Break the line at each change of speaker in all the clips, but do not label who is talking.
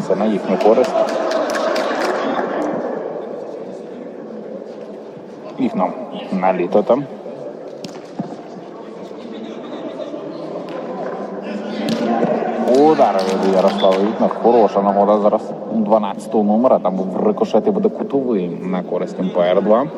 відбувається на їхню користь. Вікно на літо там. Удар від Ярослава Вітна Хороша нагода зараз 12-го номера. Там був рикошет і буде кутовий на користь МПР-2.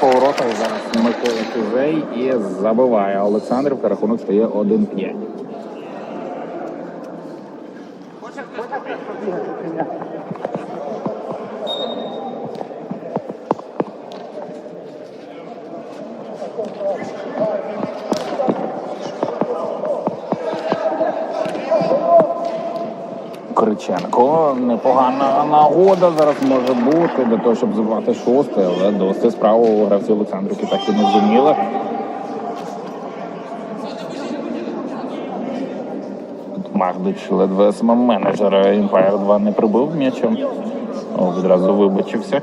поворотах зараз Микола Кузей і забиває Олександрівка. Рахунок стає 1-5. Криченко. Непогана нагода зараз може бути для того, щоб забрати шосте, але досить справу гравці Олександрівки так і не зуміли. Магдич ледве сам менеджер Empire 2 не прибив м'ячем. Відразу вибачився.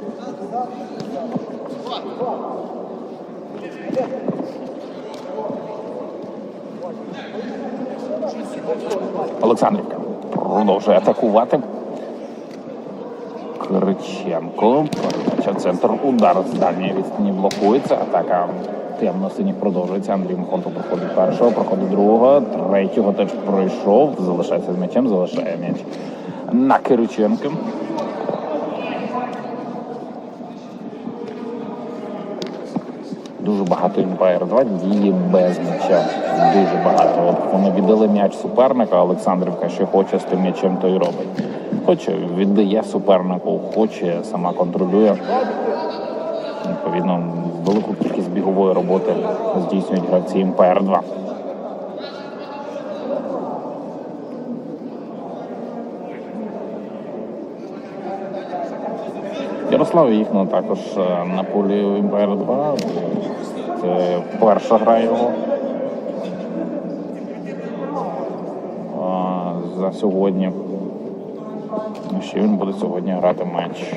Олександрівка продовжує атакувати. Криченко. Центр. Удар з дальньої відстані блокується. Атака темно-синіх продовжується. Андрій Мухонто проходить першого, проходить другого, третього теж пройшов. Залишається з м'ячем, залишає м'яч на Кириченка. Дуже багато Empire 2 діє без м'яча. Дуже багато. От вони віддали м'яч суперника, Олександрівка що хоче з тим м'ячем, то й робить. Хоче, віддає супернику, хоче, сама контролює. Відповідно, велику кількість бігової роботи здійснюють гравці Empire 2. Ярослав Віхно також е, на полі Empire 2. Це перша гра його. За сьогодні. Ще він буде сьогодні грати матч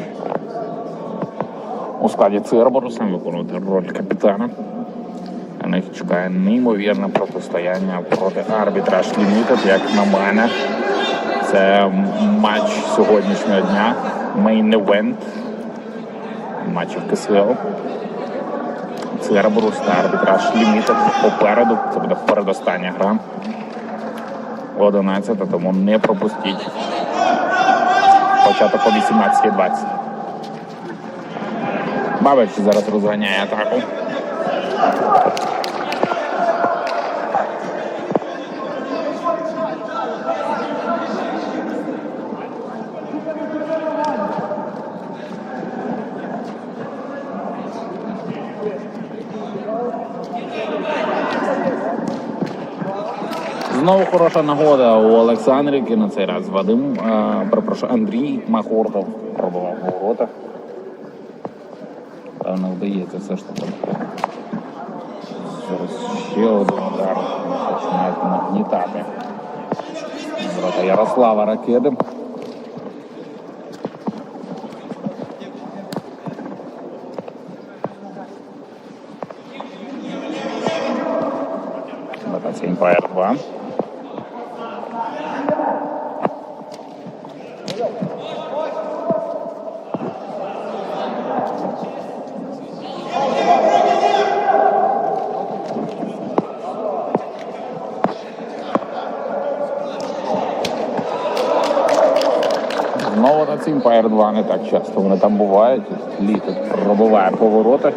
у складі Церборуса, виконувати роль капітана. На них чекає неймовірне протистояння проти арбітраж Лімітед, як на мене. Це матч сьогоднішнього дня. Event матчів КСЛ. Це та арбітраж Лімітед попереду. Це буде передостання гра. 11, тому не пропустіть. Початок о 18.20. Бабич зараз розганяє атаку. Знову хороша нагода у Олександрівки на цей раз. Вадим, е, перепрошую, Андрій Махортов пробував у воротах. Певно, вдається все ж таки. Зараз ще один удар. Починають нагнітати. Ворота Ярослава Ракеди. Локація Empire 2. Empire 2 не так часто вони там бувають. Літо пробиває повороти.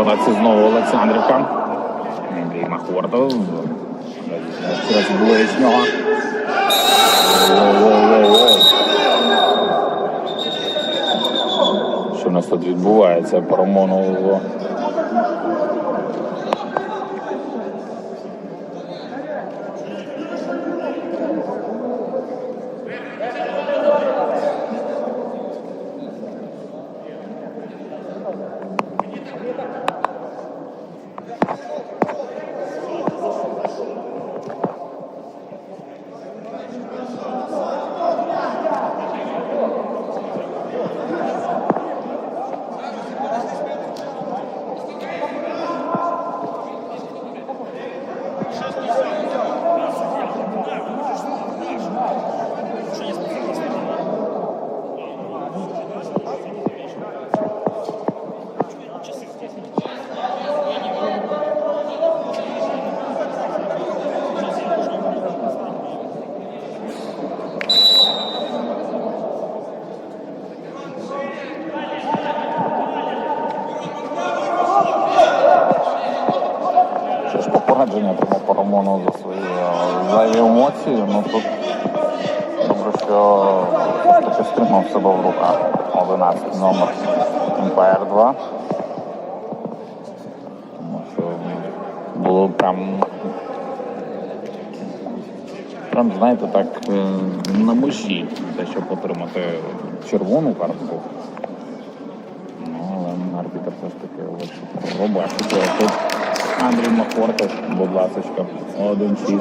М'яч знову Олександрівка. Андрій Махортов. Через ближнього. Воу-воу-воу-воу. Що у нас тут відбувається? Що попередження отримав Парамонов за свої е, зайві емоції. Ну тут добре, що таки стримав себе в руках. 11 номер МПР 2. Тому що було прям. Прям, знаєте, так е, на межі те, щоб отримати червону картку. Ну, але арбітр все ж таки Тут Андрій Махортов, будь ласка, 1-6.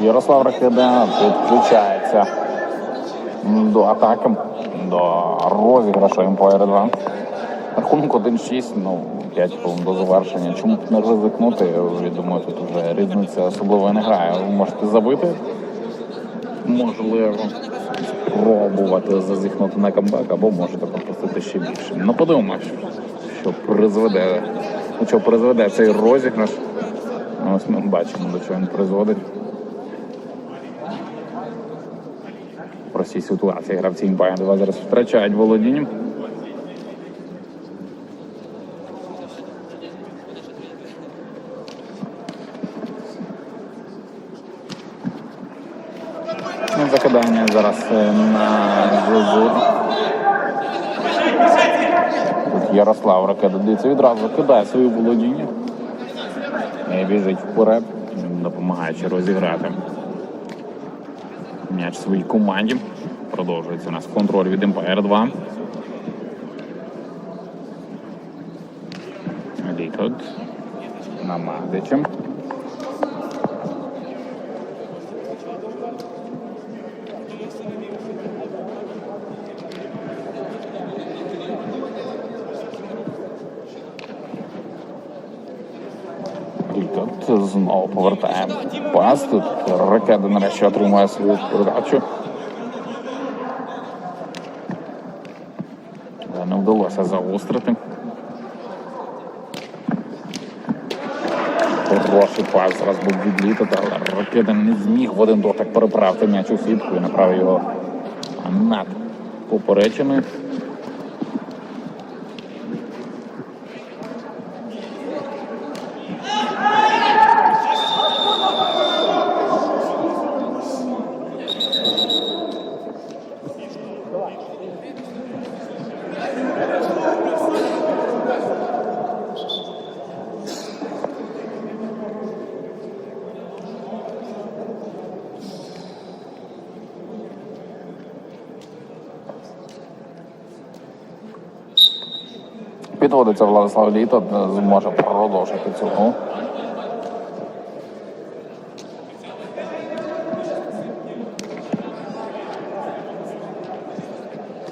Ярослав Ракеда підключається до атаки, до розіграшу 2. Рахунок 1-6, ну, 5 хвилин до завершення. Чому б не ризикнути? Я думаю, тут вже різниця особливо не грає. Ви можете забити, можливо, спробувати зазіхнути на камбек, або можете пропустити ще більше. Ну, подивимось, що призведе, до чого призведе цей розіграш. Ось ми бачимо, до чого він призводить. В простій ситуації гравці 2 зараз втрачають володіння. Ну, Закидання зараз е, на Зозур. Тут Ярослав Ракета дивиться відразу кидає свої володіння. І біжить вперед, допомагаючи розіграти м'яч своїй команді. Продовжується у нас контроль від МПР 2. Літот на Магдичем. Знову повертає пас. Тут ракета нарешті отримує свою передачу. Не вдалося заострити. Хороший пас зараз був відліта, але ракета не зміг в один дотик переправити м'яч у сітку і направив його над поперечиною. Підводиться Владислав Літо, зможе продовжити цю гру.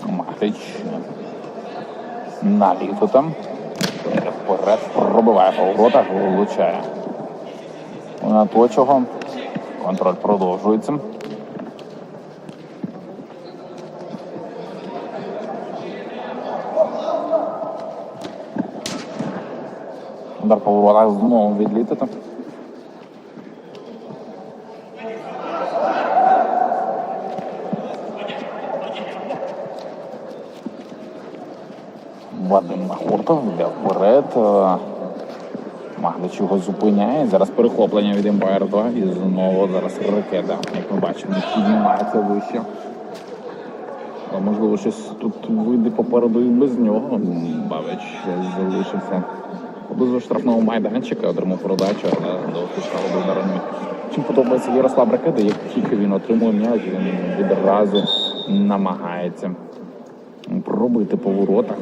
Матич на літо там. Вперед пробиває по воротах, влучає. На. Контроль продовжується. Удар по воротах знову відлітати. Вадим Махортов йде вперед. Магдич його зупиняє. Зараз перехоплення від Empire 2 і знову зараз ракета, як ми бачимо, піднімається вище. Але можливо щось тут вийде попереду і без нього. Бавич залишився поблизу штрафного майданчика, отримав передачу, але до удару. Чим подобається Ярослав Ракета, як тільки він отримує м'яч, він відразу намагається пробити по воротах.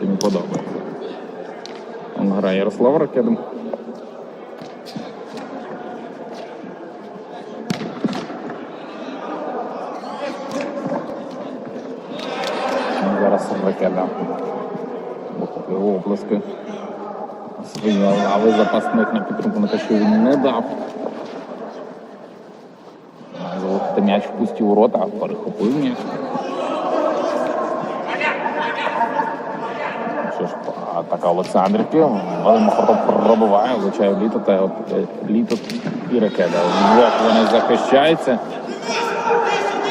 Це мені подобається. Он грає Ярослав Ракетом. Зараз ракета. Вихоплює оплески. Лави запасних на підтримку на те, він не дав. Залетити м'яч в пусті ворота, перехопив м'яч. Що ж, атака Олександрівки. Вадим Охотов пробиває, влучає літо та от, е, літо і ракета. Вдвох вони захищаються.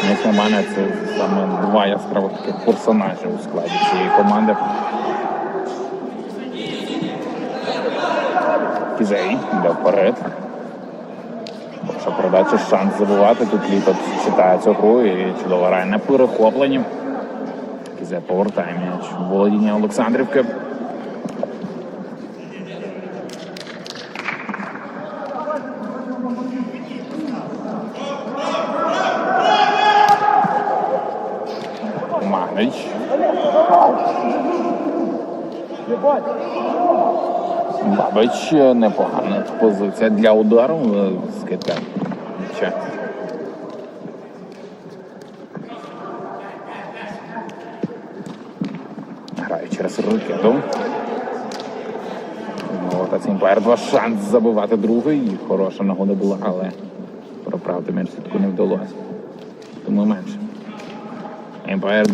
Як на мене, це саме два яскравих персонажі у складі цієї команди. Кізей йде вперед. Хороша передача, шанс забивати. Тут літо читає цю гру і чудово рай на перехопленні. Кізе повертає м'яч володіння Олександрівки. Бабич непогана позиція для удару е, з кита. Ще. Грає через ракету. От Цімпер два шанс забивати другий. Хороша нагода була, але проправити м'яч сітку не вдалося. Тому менше. Емпайр